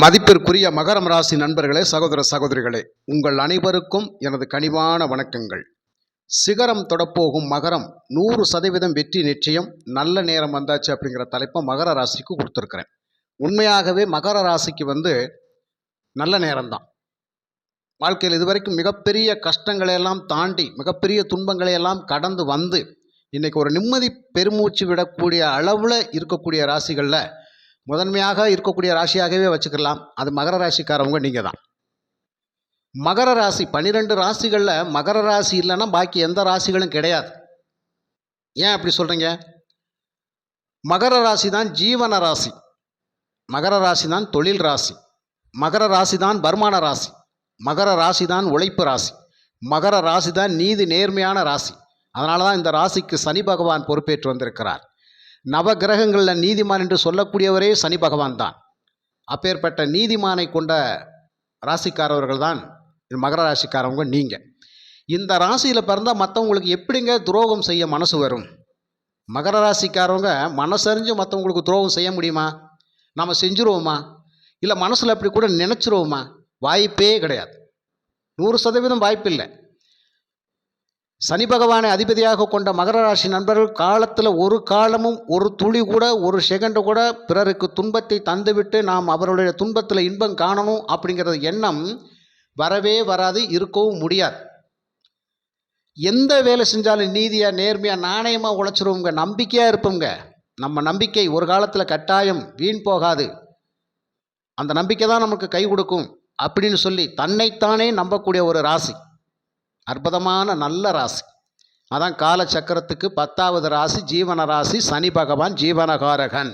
மதிப்பிற்குரிய மகரம் ராசி நண்பர்களே சகோதர சகோதரிகளே உங்கள் அனைவருக்கும் எனது கனிவான வணக்கங்கள். சிகரம் தொடப்போகும் மகரம் நூறு சதவீதம் வெற்றி நிச்சயம். நல்ல நேரம் வந்தாச்சு அப்படிங்கிற தலைப்பை மகர ராசிக்கு கொடுத்துருக்குறேன். உண்மையாகவே மகர ராசிக்கு வந்து நல்ல நேரம்தான். வாழ்க்கையில் இதுவரைக்கும் மிகப்பெரிய கஷ்டங்களை எல்லாம் தாண்டி மிகப்பெரிய துன்பங்களை எல்லாம் கடந்து வந்து இன்றைக்கி ஒரு நிம்மதி பெருமூச்சு விடக்கூடிய அளவில் இருக்கக்கூடிய ராசிகளில் முதன்மையாக இருக்கக்கூடிய ராசியாகவே வச்சுக்கலாம். அது மகர ராசிக்காரவங்க நீங்கள் தான் மகர ராசி பன்னிரெண்டு ராசிகளில் மகர ராசி இல்லைன்னா பாக்கி எந்த ராசிகளும் கிடையாது. ஏன் அப்படி சொல்கிறீங்க மகர ராசி தான் ஜீவன ராசி. மகர ராசி தான் தொழில் ராசி. மகர ராசி தான் வருமான ராசி. மகர ராசி தான் உழைப்பு ராசி. மகர ராசி தான் நீதி நேர்மையான ராசி. அதனால தான் இந்த ராசிக்கு சனி பகவான் பொறுப்பேற்று வந்திருக்கிறார். நவ கிரகங்களில் நீதிமான் என்று சொல்லக்கூடியவரே சனி பகவான் தான். அப்பேற்பட்ட நீதிமானை கொண்ட ராசிக்காரவர்கள் தான் மகர ராசிக்காரவங்க நீங்கள் இந்த ராசியில் பிறந்தால் மற்றவங்களுக்கு எப்படிங்க துரோகம் செய்ய மனசு வரும்? மகர ராசிக்காரவங்க மனசறிஞ்சு மற்றவங்களுக்கு துரோகம் செய்ய முடியுமா? நாம் செஞ்சுருவோமா? இல்லை மனசில் அப்படி கூட நினச்சிருவோமா? வாய்ப்பே கிடையாது. நூறு சதவீதம் வாய்ப்பு இல்லை சனி பகவானை அதிபதியாக கொண்ட மகர ராசி நண்பர்கள் காலத்தில் ஒரு காலமும் ஒரு துளி கூட ஒரு செகண்டு கூட பிறருக்கு துன்பத்தை தந்துவிட்டு நாம் அவருடைய துன்பத்தில் இன்பம் காணணும் அப்படிங்கிற எண்ணம் வரவே வராது இருக்கவும் முடியாது. எந்த வேலை செஞ்சாலும் நீதியாக நேர்மையாக நாணயமாக உழைச்சிருவோங்க நம்பிக்கையாக இருப்போங்க நம்ம நம்பிக்கை ஒரு காலத்தில் கட்டாயம் வீண் போகாது. அந்த நம்பிக்கை தான் நமக்கு கை கொடுக்கும் அப்படின்னு சொல்லி தன்னைத்தானே நம்பக்கூடிய ஒரு ராசி. அற்புதமான நல்ல ராசி. அதான் கால சக்கரத்துக்கு பத்தாவது ராசி ஜீவன ராசி சனி பகவான் ஜீவனகாரகன்.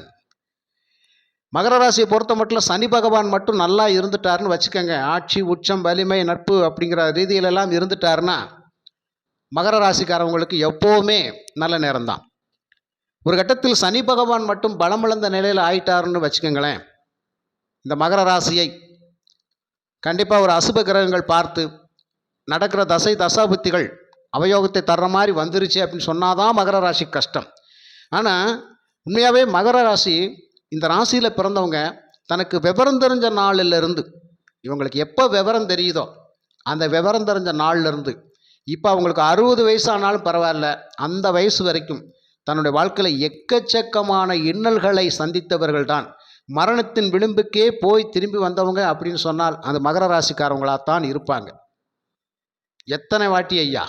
மகர ராசியை பொறுத்த மட்டும் சனி பகவான் மட்டும் நல்லா இருந்துட்டாருன்னு வச்சுக்கோங்க. ஆட்சி உச்சம் வலிமை நட்பு அப்படிங்கிற ரீதியிலெல்லாம் இருந்துட்டாருன்னா மகர ராசிக்காரவங்களுக்கு எப்போவுமே நல்ல நேரம்தான். ஒரு கட்டத்தில் சனி பகவான் மட்டும் பலமிழந்த நிலையில் ஆயிட்டாருன்னு வச்சுக்கோங்களேன். இந்த மகர ராசியை கண்டிப்பாக ஒரு அசுப கிரகங்கள் பார்த்து நடக்கிற தசை தசாபுத்திகள் அவயோகத்தை தர்ற மாதிரி வந்துருச்சு அப்படின்னு சொன்னாதான் மகர ராசி கஷ்டம். ஆனால் உண்மையாகவே மகர ராசி இந்த ராசியில் பிறந்தவங்க தனக்கு விவரம் தெரிஞ்ச நாளிலிருந்து இவங்களுக்கு எப்போ விவரம் தெரியுதோ அந்த விவரம் தெரிஞ்ச நாள்லேருந்து இப்போ அவங்களுக்கு அறுபது வயசு ஆனாலும் பரவாயில்ல அந்த வயசு வரைக்கும் தன்னுடைய வாழ்க்கையில் எக்கச்சக்கமான இன்னல்களை சந்தித்தவர்கள் தான் மரணத்தின் விளிம்புக்கே போய் திரும்பி வந்தவங்க அப்படின்னு சொன்னால் அந்த மகர ராசிக்காரவங்களாகத்தான் இருப்பாங்க. எத்தனை வாட்டி ஐயா?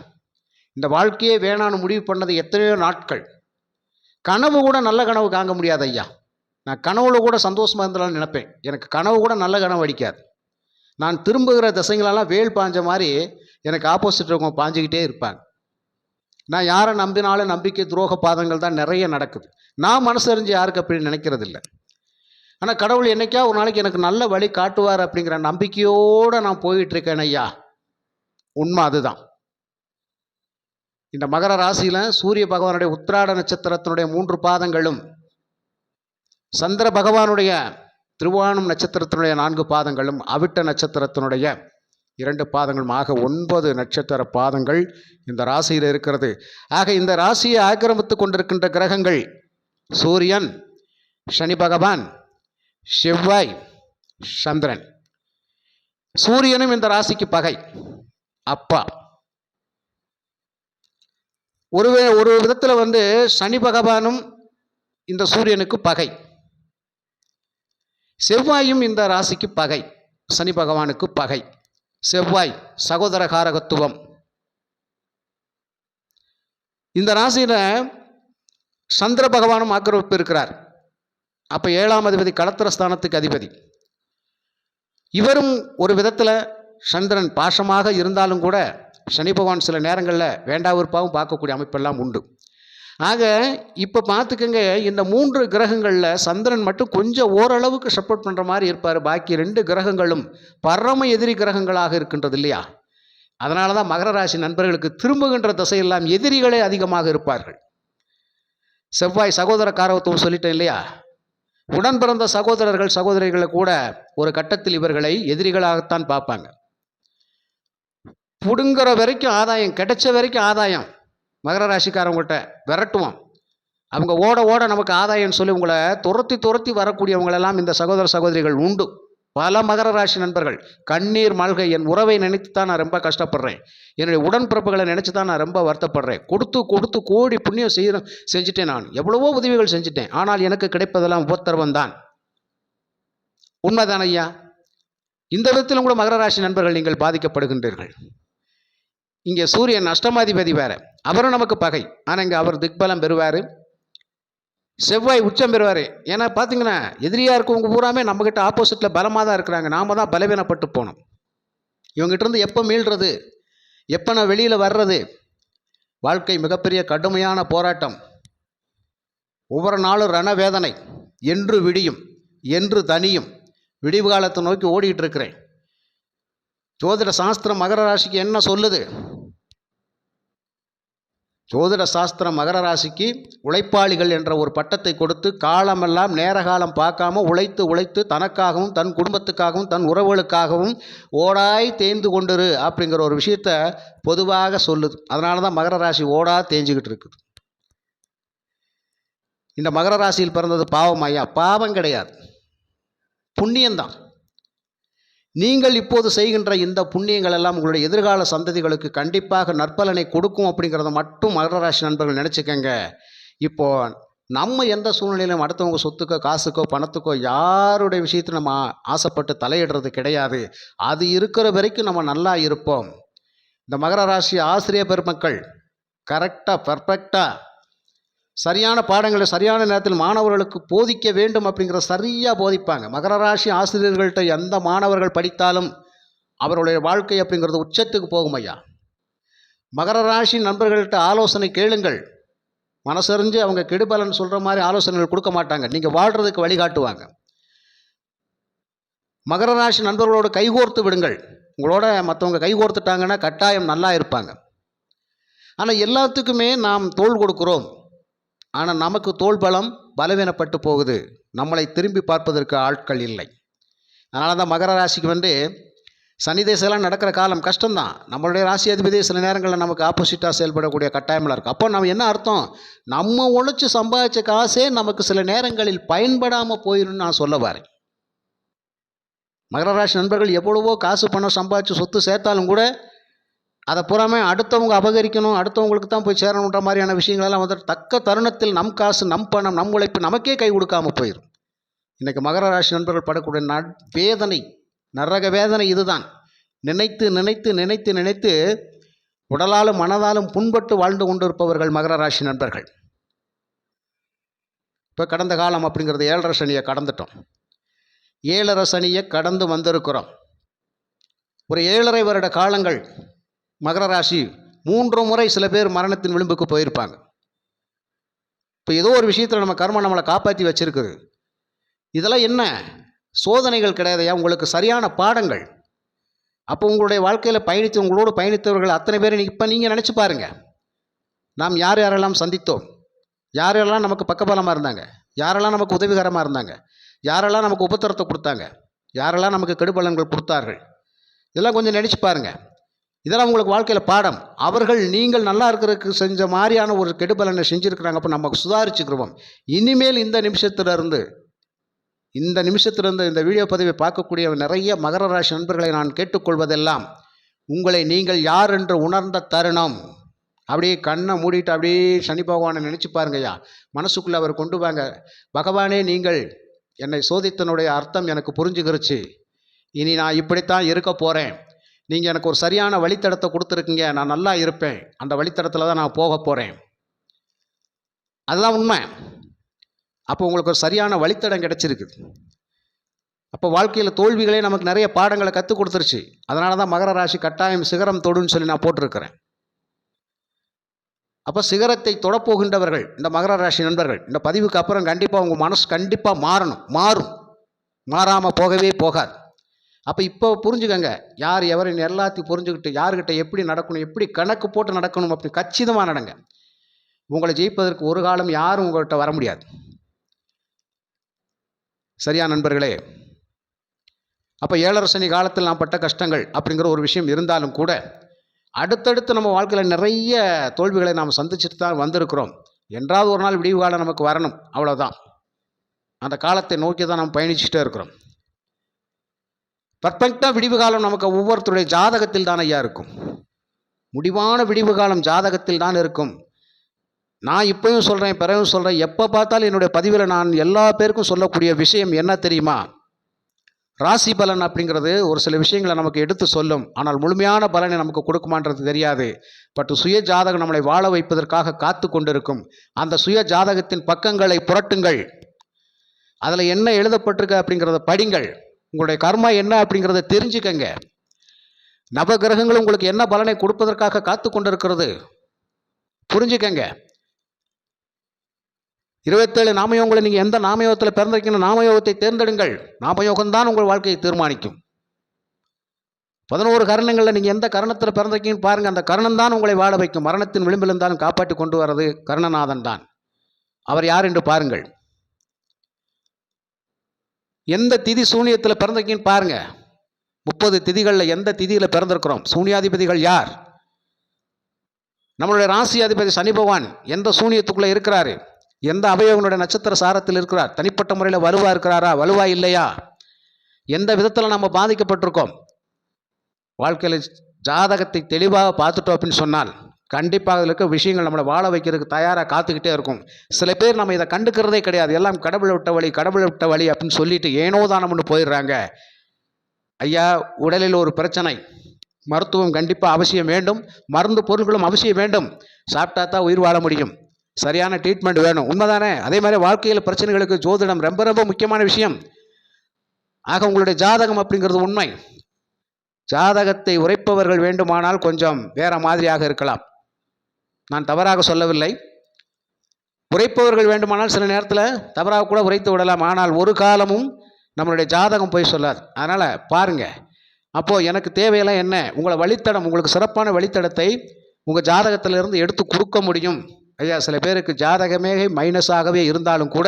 இந்த வாழ்க்கையே வேணான்னு முடிவு பண்ணது எத்தனையோ நாட்கள். கனவு கூட நல்ல கனவு காங்க முடியாது ஐயா. நான் கனவுல கூட சந்தோஷமாக இருந்தாலும் நினைப்பேன். எனக்கு கனவு கூட நல்ல கனவு அடிக்காது. நான் திரும்புகிற திசைங்களெல்லாம் வேல் பாஞ்ச மாதிரி எனக்கு ஆப்போசிட் இருக்கவங்க பாஞ்சிக்கிட்டே இருப்பாங்க. நான் யாரை நம்பினாலும் நம்பிக்கை துரோக பாதங்கள் தான் நிறைய நடக்குது. நான் மனசறிஞ்சு யாருக்கு அப்படி நினைக்கிறது இல்லை ஆனால் கடவுள் என்னைக்கா ஒரு நாளைக்கு எனக்கு நல்ல வழி காட்டுவார் அப்படிங்கிற நம்பிக்கையோடு நான் போயிட்டுருக்கேன் ஐயா. உண்மை அதுதான். இந்த மகர ராசியில் சூரிய பகவானுடைய உத்திராட நட்சத்திரத்தினுடைய மூன்று பாதங்களும் சந்திர பகவானுடைய திருவானம் நட்சத்திரத்தினுடைய நான்கு பாதங்களும் அவிட்ட நட்சத்திரத்தினுடைய இரண்டு பாதங்களும். ஆக ஒன்பது நட்சத்திர பாதங்கள் இந்த ராசியில் இருக்கிறது. ஆக இந்த ராசியை ஆக்கிரமித்து கொண்டிருக்கின்ற கிரகங்கள் சூரியன் சனி பகவான் செவ்வாய் சந்திரன். சூரியனும் இந்த ராசிக்கு பகை. அப்பா. ஒரு ஒரு விதத்தில் வந்து சனி பகவானும் இந்த சூரியனுக்கு பகை. செவ்வாயும் இந்த ராசிக்கு பகை. சனி பகவானுக்கு பகை. செவ்வாய் சகோதர காரகத்துவம் இந்த ராசியில் சந்திர பகவானும் ஆக்கிரமிப்பு இருக்கிறார். அப்போ ஏழாம் அதிபதி களத்திர ஸ்தானத்துக்கு அதிபதி. இவரும் ஒரு விதத்தில் சந்திரன் பாசமாக இருந்தாலும் கூட சனி பகவான் சில நேரங்களில் வேண்டா விருப்பாகவும் பார்க்கக்கூடிய அமைப்பெல்லாம் உண்டு. ஆக இப்போ பார்த்துக்கங்க இந்த மூன்று கிரகங்களில் சந்திரன் மட்டும் கொஞ்சம் ஓரளவுக்கு சப்போர்ட் பண்ணுற மாதிரி இருப்பார். பாக்கி ரெண்டு கிரகங்களும் பரம எதிரி கிரகங்களாக இருக்கின்றது இல்லையா? அதனால தான் மகர ராசி நண்பர்களுக்கு திரும்புகின்ற திசையெல்லாம் எதிரிகளே அதிகமாக இருப்பார்கள். செவ்வாய் சகோதர காரவத்துவம் சொல்லிட்டேன் இல்லையா? உடன் பிறந்த சகோதரர்கள் சகோதரிகளை கூட ஒரு கட்டத்தில் இவர்களை எதிரிகளாகத்தான் பார்ப்பாங்க. பிடுங்குற வரைக்கும் ஆதாயம் கிடைச்ச வரைக்கும் ஆதாயம். மகர ராசிக்காரவங்கள்ட்ட விரட்டுவோம். அவங்க ஓட ஓட நமக்கு ஆதாயம்னு சொல்லி உங்களை துரத்தி துரத்தி வரக்கூடியவங்களெல்லாம் இந்த சகோதர சகோதரிகள் உண்டு. பல மகர ராசி நண்பர்கள் கண்ணீர் மல்கை என் உறவை நினைத்து தான் நான் ரொம்ப கஷ்டப்படுறேன். என்னுடைய உடன்பிறப்புகளை நினச்சி தான் நான் ரொம்ப வருத்தப்படுறேன். கொடுத்து கொடுத்து கோடி புண்ணியம் செய்ய செஞ்சுட்டேன் நான். எவ்வளவோ உதவிகள் செஞ்சுட்டேன். ஆனால் எனக்கு கிடைப்பதெல்லாம் உபத்திரவம் தான். உண்மைதான் ஐயா இந்த விதத்திலும் கூட மகர ராசி நண்பர்கள் நீங்கள் பாதிக்கப்படுகின்றீர்கள். இங்கே சூரியன் அஷ்டமாதிபதி வேறு. அவரும் நமக்கு பகை. ஆனால் இங்கே அவர் திக்பலம் பெறுவார். செவ்வாய் உச்சம் பெறுவார். ஏன்னா பார்த்தீங்கன்னா எதிரியாக இருக்கவங்க பூராமே நம்மக்கிட்ட ஆப்போசிட்டில் பலமாக தான் இருக்கிறாங்க. நாம தான் பலவீனப்பட்டு போனோம். இவங்ககிட்டருந்து எப்போ மீள்றது? எப்போ நான் வெளியில் வர்றது? வாழ்க்கை மிகப்பெரிய கடுமையான போராட்டம். ஒவ்வொரு நாளும் ரணவேதனை. என்று விடியும் என்று தனியும் விடிவு காலத்தை நோக்கி ஓடிக்கிட்டு இருக்கிறேன். ஜோதிட சாஸ்திரம் மகர ராசிக்கு என்ன சொல்லுது? ஜோதிட சாஸ்திரம் மகர ராசிக்கு உழைப்பாளிகள் என்ற ஒரு பட்டத்தை கொடுத்து காலமெல்லாம் நேர காலம் பார்க்காம உழைத்து உழைத்து தனக்காகவும் தன் குடும்பத்துக்காகவும் தன் உறவுகளுக்காகவும் ஓடாய் தேய்ந்து கொண்டிரு அப்படிங்கிற ஒரு விஷயத்த பொதுவாக சொல்லுது. அதனால தான் மகர ராசி ஓடா தேஞ்சுக்கிட்டு இருக்குது. இந்த மகர ராசியில் பிறந்தது பாவம் ஐயா. பாவம் கிடையாது. புண்ணியம்தான். நீங்கள் இப்போது செய்கின்ற இந்த புண்ணியங்கள் எல்லாம் உங்களுடைய எதிர்கால சந்ததிகளுக்கு கண்டிப்பாக நற்பலனை கொடுக்கும் அப்படிங்கிறத மட்டும் மகர ராசி நண்பர்கள் நினச்சிக்கங்க. இப்போ நம்ம எந்த சூழ்நிலையிலும் அடுத்தவங்க சொத்துக்கோ காசுக்கோ பணத்துக்கோ யாருடைய விஷயத்தில் நம்ம ஆசைப்பட்டு தலையிடுறது கிடையாது. அது இருக்கிற வரைக்கும் நம்ம நல்லா இருப்போம். இந்த மகர ராசி ஆசிரியர் பெருமக்கள் கரெக்டாக பர்ஃபெக்டாக சரியான பாடங்களை சரியான நேரத்தில் மாணவர்களுக்கு போதிக்க வேண்டும் அப்படிங்கிற சரியாக போதிப்பாங்க. மகர ராசி ஆசிரியர்கள்ட்ட எந்த மாணவர்கள் படித்தாலும் அவர்களுடைய வாழ்க்கை அப்படிங்கிறது உச்சத்துக்கு போகும் ஐயா. மகர ராசி நண்பர்கள்ட்ட ஆலோசனை கேளுங்கள். மனசறிஞ்சு அவங்க கெடுபலன் சொல்கிற மாதிரி ஆலோசனைகள் கொடுக்க மாட்டாங்க. நீங்கள் வாழ்கிறதுக்கு வழிகாட்டுவாங்க மகர ராசி நண்பர்களோடு கைகோர்த்து விடுங்கள். உங்களோட மற்றவங்க கைகோர்த்துட்டாங்கன்னா கட்டாயம் நல்லா இருப்பாங்க. ஆனால் எல்லாத்துக்குமே நாம் தோள் கொடுக்குறோம். ஆனால் நமக்கு தோல் பலம் பலவீனப்பட்டு போகுது. நம்மளை திரும்பி பார்ப்பதற்கு ஆட்கள் இல்லை. அதனால தான் மகர ராசிக்கு வந்து சனி தேசம்லாம் நடக்கிற காலம் கஷ்டம்தான். நம்மளுடைய ராசி அதிபதி சில நேரங்களில் நமக்கு ஆப்போசிட்டாக செயல்படக்கூடிய கட்டாயமில் இருக்குது அப்போ நம்ம என்ன அர்த்தம்? நம்ம உழைச்சி சம்பாதிச்ச காசே நமக்கு சில நேரங்களில் பயன்படாமல் போயிடும்னு நான் சொல்ல வரேன். மகர ராசி நண்பர்கள் எவ்வளவோ காசு பணம் சம்பாதிச்சு சொத்து சேர்த்தாலும் கூட அதை புறமே அடுத்தவங்க அபகரிக்கணும் அடுத்தவங்களுக்கு தான் போய் சேரணுன்ற மாதிரியான விஷயங்களெல்லாம் வந்துட்டு தக்க தருணத்தில் நம் காசு நம் பணம் நம் உழைப்பு நமக்கே கை கொடுக்காம போயிடும் இன்றைக்கி மகர ராசி நண்பர்கள் படக்கூடிய நட் வேதனை நரக வேதனை இதுதான். நினைத்து நினைத்து நினைத்து நினைத்து உடலாலும் மனதாலும் புண்பட்டு வாழ்ந்து கொண்டிருப்பவர்கள் மகர ராசி நண்பர்கள். இப்போ கடந்த காலம் அப்படிங்கிறது ஏழரை சனியை கடந்துட்டோம். ஏழரை சனியை கடந்து வந்திருக்கிறோம். ஒரு ஏழரை வருட காலங்கள் மகர ராசி மூன்று முறை சில பேர் மரணத்தின் விளிம்புக்கு போயிருப்பாங்க. இப்போ ஏதோ ஒரு விஷயத்தில் நம்ம கர்மம் நம்மளை காப்பாற்றி வச்சுருக்குது. இதெல்லாம் என்ன? சோதனைகள் கிடையாதையா உங்களுக்கு சரியான பாடங்கள். அப்போ உங்களுடைய வாழ்க்கையில் பயணித்து உங்களோடு பயணித்தவர்கள் அத்தனை பேர் இப்போ நீங்கள் நினச்சி பாருங்கள் நாம் யார் யாரெல்லாம் சந்தித்தோம்? யார் யாரெல்லாம் நமக்கு பக்கபலமாக இருந்தாங்க? யாரெல்லாம் நமக்கு உதவிகரமாக இருந்தாங்க? யாரெல்லாம் நமக்கு உபத்திரத்தை கொடுத்தாங்க? யாரெல்லாம் நமக்கு கெடுபலன்கள் கொடுத்தார்கள்? இதெல்லாம் கொஞ்சம் நினச்சி பாருங்கள் இதெல்லாம் உங்களுக்கு வாழ்க்கையில் பாடம். அவர்கள் நீங்கள் நல்லா இருக்கிறதுக்கு செஞ்ச மாதிரியான ஒரு கெடுபலனை செஞ்சுருக்கிறாங்க. அப்போ நம்ம சுதாரிச்சுக்கிறோம் இனிமேல் இந்த நிமிஷத்திலிருந்து இந்த நிமிஷத்திலிருந்து இந்த வீடியோ பதிவை பார்க்கக்கூடிய நிறைய மகர ராசி நண்பர்களை நான் கேட்டுக்கொள்வதெல்லாம் உங்களை நீங்கள் யார் என்று உணர்ந்த தருணம். அப்படியே கண்ணை மூடிட்டு அப்படியே சனி பகவானை நினச்சி பாருங்கய்யா மனசுக்குள்ளே அவர் கொண்டு வாங்க. பகவானே நீங்கள் என்னை சோதித்தனுடைய அர்த்தம் எனக்கு புரிஞ்சுக்கிருச்சு. இனி நான் இப்படித்தான் இருக்க போகிறேன் நீங்கள் எனக்கு ஒரு சரியான வழித்தடத்தை கொடுத்துருக்கீங்க நான் நல்லா இருப்பேன். அந்த வழித்தடத்தில் தான் நான் போக போகிறேன் அதுதான் உண்மை. அப்போ உங்களுக்கு ஒரு சரியான வழித்தடம் கிடச்சிருக்கு. அப்போ வாழ்க்கையில் தோல்விகளே நமக்கு நிறைய பாடங்களை கற்றுக் கொடுத்துருச்சு. அதனால தான் மகர ராசி கட்டாயம் சிகரம் தொடுன்னு சொல்லி நான் போட்டிருக்கிறேன். அப்போ சிகரத்தை தொடப்போகின்றவர்கள் இந்த மகர ராசி நண்பர்கள் இந்த பதிவுக்கு அப்புறம் கண்டிப்பாக உங்கள் மனசு கண்டிப்பாக மாறணும். மாறும். மாறாமல் போகவே போகாது. அப்போ இப்போ புரிஞ்சுக்கங்க. யார் எவரின் எல்லாத்தையும் புரிஞ்சுக்கிட்டு யார்கிட்ட எப்படி நடக்கணும் எப்படி கணக்கு போட்டு நடக்கணும் அப்படி கச்சிதமாக நடங்க. உங்களை ஜெயிப்பதற்கு ஒரு காலம் யாரும் உங்கள்கிட்ட வர முடியாது. சரியா நண்பர்களே? அப்போ ஏழரை சனி காலத்தில் நான் பட்ட கஷ்டங்கள் அப்படிங்கிற ஒரு விஷயம் இருந்தாலும் கூட அடுத்தடுத்து நம்ம வாழ்க்கையில் நிறைய தோல்விகளை நாம் சந்திச்சுட்டு தான் வந்திருக்கிறோம். என்றாவது ஒரு நாள் விடிவு காலம் நமக்கு வரணும். அவ்வளோதான் அந்த காலத்தை நோக்கி தான் நாம் பயணிச்சுட்டே இருக்கிறோம். பர்ஃபெக்டாக விடிவு காலம் நமக்கு ஒவ்வொருத்தருடைய ஜாதகத்தில் தான் ஐயா இருக்கும். முடிவான விடிவு காலம் ஜாதகத்தில் தான் இருக்கும். நான் இப்பவும் சொல்கிறேன் பிறகும் சொல்கிறேன் எப்போ பார்த்தாலும் என்னுடைய பதிவில் நான் எல்லா பேருக்கும் சொல்லக்கூடிய விஷயம் என்ன தெரியுமா? ராசி பலன் அப்படிங்கிறது ஒரு சில விஷயங்களை நமக்கு எடுத்து சொல்லும். ஆனால் முழுமையான பலனை நமக்கு கொடுக்குமான்றது தெரியாது. பட் சுய ஜாதகம் நம்மளை வாழ வைப்பதற்காக காத்து கொண்டிருக்கும். அந்த சுய ஜாதகத்தின் பக்கங்களை புரட்டுங்கள். அதில் என்ன எழுதப்பட்டிருக்கு அப்படிங்கிறத படிங்கள். உங்களுடைய கர்மா என்ன அப்படிங்கிறத தெரிஞ்சுக்கங்க. நவகிரகங்கள் உங்களுக்கு என்ன பலனை கொடுப்பதற்காக காத்து கொண்டிருக்கிறது? புரிஞ்சுக்கங்க. இருபத்தேழு நாமயோகங்களை நீங்கள் எந்த நாமயோகத்தில் பிறந்திருக்கீங்க நாமயோகத்தை தேர்ந்தெடுங்கள். நாமயோகம்தான் உங்கள் வாழ்க்கையை தீர்மானிக்கும். பதினோரு கரணங்களில் நீங்கள் எந்த கரணத்தில் பிறந்திருக்கீங்கன்னு பாருங்கள் அந்த கரணம் தான் உங்களை வாழ வைக்கும். மரணத்தின் விளிம்பிலிருந்தாலும் காப்பாற்றி கொண்டு வர்றது கர்ணநாதன் தான் அவர் யார் என்று பாருங்கள். எந்த திதி சூனியத்தில் பிறந்திருக்கீங்கன்னு பாருங்கள் முப்பது திதிகளில் எந்த திதியில் பிறந்திருக்கிறோம்? சூனியாதிபதிகள் யார்? நம்மளுடைய ராசி அதிபதி சனி பகவான் எந்த சூனியத்துக்குள்ளே இருக்கிறாரு? எந்த அவயவனுடைய நட்சத்திர சாரத்தில் இருக்கிறார்? தனிப்பட்ட முறையில் வலுவாக இருக்கிறாரா? வலுவா இல்லையா? எந்த விதத்தில் நம்ம பாதிக்கப்பட்டிருக்கோம்? வாழ்க்கையில் ஜாதகத்தை தெளிவாக பார்த்துட்டோம் அப்படின்னு சொன்னால் கண்டிப்பாக அதில் இருக்க விஷயங்கள் நம்மளை வாழ வைக்கிறதுக்கு தயாராக காத்துக்கிட்டே இருக்கும். சில பேர் நம்ம இதை கண்டுக்கிறதே கிடையாது. எல்லாம் கடவுளை விட்ட வழி கடவுளை விட்ட வழி அப்படின்னு சொல்லிட்டு ஏனோ தானம்னு போயிடுறாங்க. ஐயா உடலில் ஒரு பிரச்சனை. மருத்துவம் கண்டிப்பாக அவசியம் வேண்டும். மருந்து பொருட்களும் அவசியம் வேண்டும். சாப்பிட்டா தான் உயிர் வாழ முடியும். சரியான ட்ரீட்மெண்ட் வேணும். உண்மைதானே? அதே மாதிரி வாழ்க்கையில் பிரச்சனைகளுக்கு ஜோதிடம் ரொம்ப ரொம்ப முக்கியமான விஷயம். ஆக உங்களுடைய ஜாதகம் அப்படிங்கிறது உண்மை. ஜாதகத்தை உரைப்பவர்கள் வேண்டுமானால் கொஞ்சம் வேற மாதிரியாக இருக்கலாம். நான் தவறாக சொல்லவில்லை. உரைப்பவர்கள் வேண்டுமானால் சில நேரத்தில் தவறாக கூட உரைத்து விடலாம். ஆனால் ஒரு காலமும் நம்மளுடைய ஜாதகம் போய் சொல்லாது. அதனால் பாருங்கள் அப்போது எனக்கு தேவையெல்லாம் என்ன? உங்களை வழித்தடம் உங்களுக்கு சிறப்பான வழித்தடத்தை உங்கள் ஜாதகத்திலிருந்து எடுத்து கொடுக்க முடியும். ஐயா சில பேருக்கு ஜாதகமே மைனஸாகவே இருந்தாலும் கூட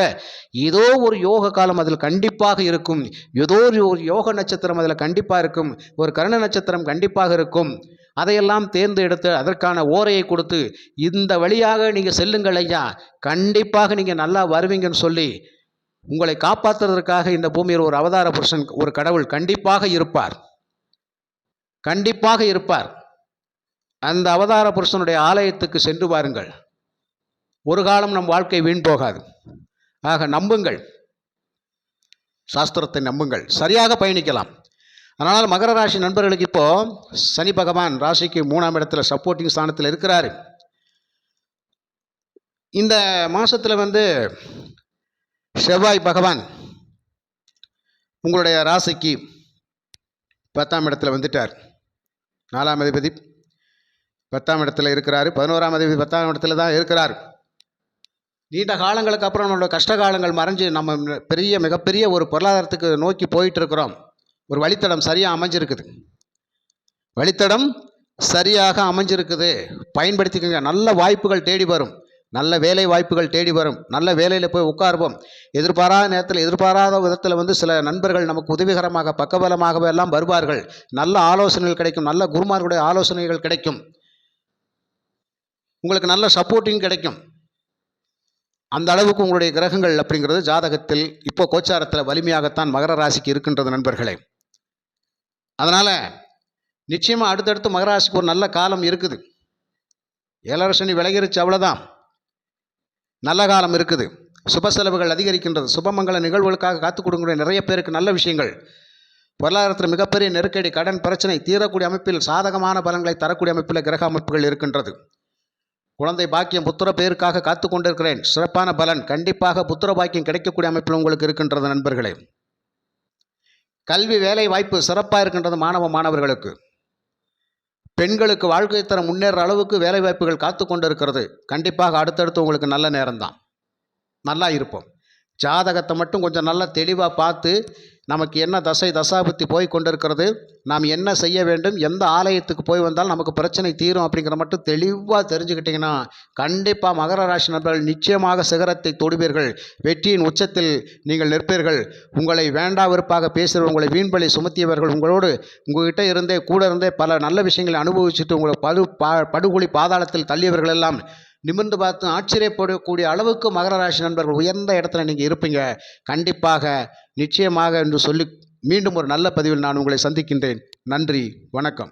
ஏதோ ஒரு யோக காலம் அதில் கண்டிப்பாக இருக்கும். ஏதோ ஒரு ஒரு யோக நட்சத்திரம் அதில் கண்டிப்பாக இருக்கும். ஒரு கருண நட்சத்திரம் கண்டிப்பாக இருக்கும். அதையெல்லாம் தேர்ந்தெடுத்து அதற்கான ஓரையை கொடுத்து இந்த வழியாக நீங்கள் செல்லுங்கள் ஐயா. கண்டிப்பாக நீங்கள் நல்லா வருவீங்கன்னு சொல்லி உங்களை காப்பாற்றுறதற்காக இந்த பூமியில் ஒரு அவதார புருஷன் ஒரு கடவுள் கண்டிப்பாக இருப்பார். கண்டிப்பாக இருப்பார். அந்த அவதார புருஷனுடைய ஆலயத்துக்கு சென்று பாருங்கள். ஒரு காலம் நம் வாழ்க்கை வீண் போகாது. ஆக நம்புங்கள். சாஸ்திரத்தை நம்புங்கள். சரியாக பயணிக்கலாம். அதனால் மகர ராசி நண்பர்களுக்கு இப்போது சனி பகவான் ராசிக்கு மூணாம் இடத்துல சப்போர்ட்டிங் ஸ்தானத்தில் இருக்கிறாரு. இந்த மாதத்தில் வந்து செவ்வாய் பகவான் உங்களுடைய ராசிக்கு பத்தாம் இடத்துல வந்துட்டார். நாலாம் அதிபதி பத்தாம் இடத்துல இருக்கிறார். பதினோராம் அதிபதி பத்தாம் இடத்துல தான் இருக்கிறார். நீண்ட காலங்களுக்கு அப்புறம் நம்மளோட கஷ்ட காலங்கள் மறைஞ்சு நம்ம பெரிய மிகப்பெரிய ஒரு பொருளாதாரத்துக்கு நோக்கி போயிட்டு இருக்கிறோம். ஒரு வழித்தடம் சரியாக அமைஞ்சிருக்குது. வழித்தடம் சரியாக அமைஞ்சிருக்குது. பயன்படுத்திக்கங்க. நல்ல வாய்ப்புகள் தேடி வரும். நல்ல வேலை வாய்ப்புகள் தேடி வரும். நல்ல வேலையில் போய் உட்காருவோம். எதிர்பாராத நேரத்தில் எதிர்பாராத விதத்தில் வந்து சில நண்பர்கள் நமக்கு உதவிகரமாக பக்கபலமாகவே எல்லாம் வருவார்கள். நல்ல ஆலோசனைகள் கிடைக்கும். நல்ல குருமார்களுடைய ஆலோசனைகள் கிடைக்கும். உங்களுக்கு நல்ல சப்போர்ட்டிங் கிடைக்கும். அந்த அளவுக்கு உங்களுடைய கிரகங்கள் அப்படிங்கிறது ஜாதகத்தில் இப்போ கோச்சாரத்தில் வலிமையாகத்தான் மகர ராசிக்கு இருக்கின்றது நண்பர்களே. அதனால் நிச்சயமாக அடுத்தடுத்து மகராசிக்கு ஒரு நல்ல காலம் இருக்குது. ஏழரை சனி விலகிருச்சு அவ்வளோதான் நல்ல காலம் இருக்குது. சுப செலவுகள் அதிகரிக்கின்றது. சுபமங்கல நிகழ்வுகளுக்காக காத்து கொடுக்கிற நிறைய பேருக்கு நல்ல விஷயங்கள். பொருளாதாரத்தில் மிகப்பெரிய நெருக்கடி கடன் பிரச்சனை தீரக்கூடிய அமைப்பில் சாதகமான பலன்களை தரக்கூடிய அமைப்பில் கிரக அமைப்புகள் இருக்கின்றது. குழந்தை பாக்கியம் புத்திர பேருக்காக காத்து கொண்டிருக்கிறேன். சிறப்பான பலன் கண்டிப்பாக புத்திர பாக்கியம் கிடைக்கக்கூடிய அமைப்பில் உங்களுக்கு இருக்கின்றது நண்பர்களே. கல்வி வேலை வாய்ப்பு சிறப்பாக இருக்கின்றது மாணவ மாணவர்களுக்கு. பெண்களுக்கு வாழ்க்கை தரம் முன்னேற அளவுக்கு வேலை வாய்ப்புகள் காத்து கொண்டு இருக்கிறது கண்டிப்பாக அடுத்தடுத்து உங்களுக்கு நல்ல நேரம்தான். நல்லா இருப்போம். ஜாதகத்தை மட்டும் கொஞ்சம் நல்லா தெளிவாக பார்த்து நமக்கு என்ன தசை தசாபுத்தி போய் கொண்டிருக்கிறது நாம் என்ன செய்ய வேண்டும் எந்த ஆலயத்துக்கு போய் வந்தால் நமக்கு பிரச்சனை தீரும் அப்படிங்கிற மட்டும் தெளிவாக தெரிஞ்சுக்கிட்டிங்கன்னா கண்டிப்பாக மகர ராசி நண்பர்கள் நிச்சயமாக சிகரத்தை தொடுவீர்கள். வெற்றியின் உச்சத்தில் நீங்கள் நிற்பீர்கள். உங்களை வேண்டா வெறுப்பாக பேசுகிற உங்களை வீண்பலி சுமத்தியவர்கள் உங்களோடு உங்கள்கிட்ட இருந்தே கூட இருந்தே பல நல்ல விஷயங்களை அனுபவிச்சுட்டு உங்களை படு பா படுகொலி பாதாளத்தில் தள்ளியவர்கள் எல்லாம் நிமிர்ந்து பார்த்து ஆச்சரியப்படக்கூடிய அளவுக்கு மகர ராசி நண்பர்கள் உயர்ந்த இடத்துல நீங்கள் இருப்பீங்க. கண்டிப்பாக நிச்சயமாக என்று சொல்லி மீண்டும் ஒரு நல்ல பதிவில் நான் உங்களை சந்திக்கின்றேன். நன்றி வணக்கம்.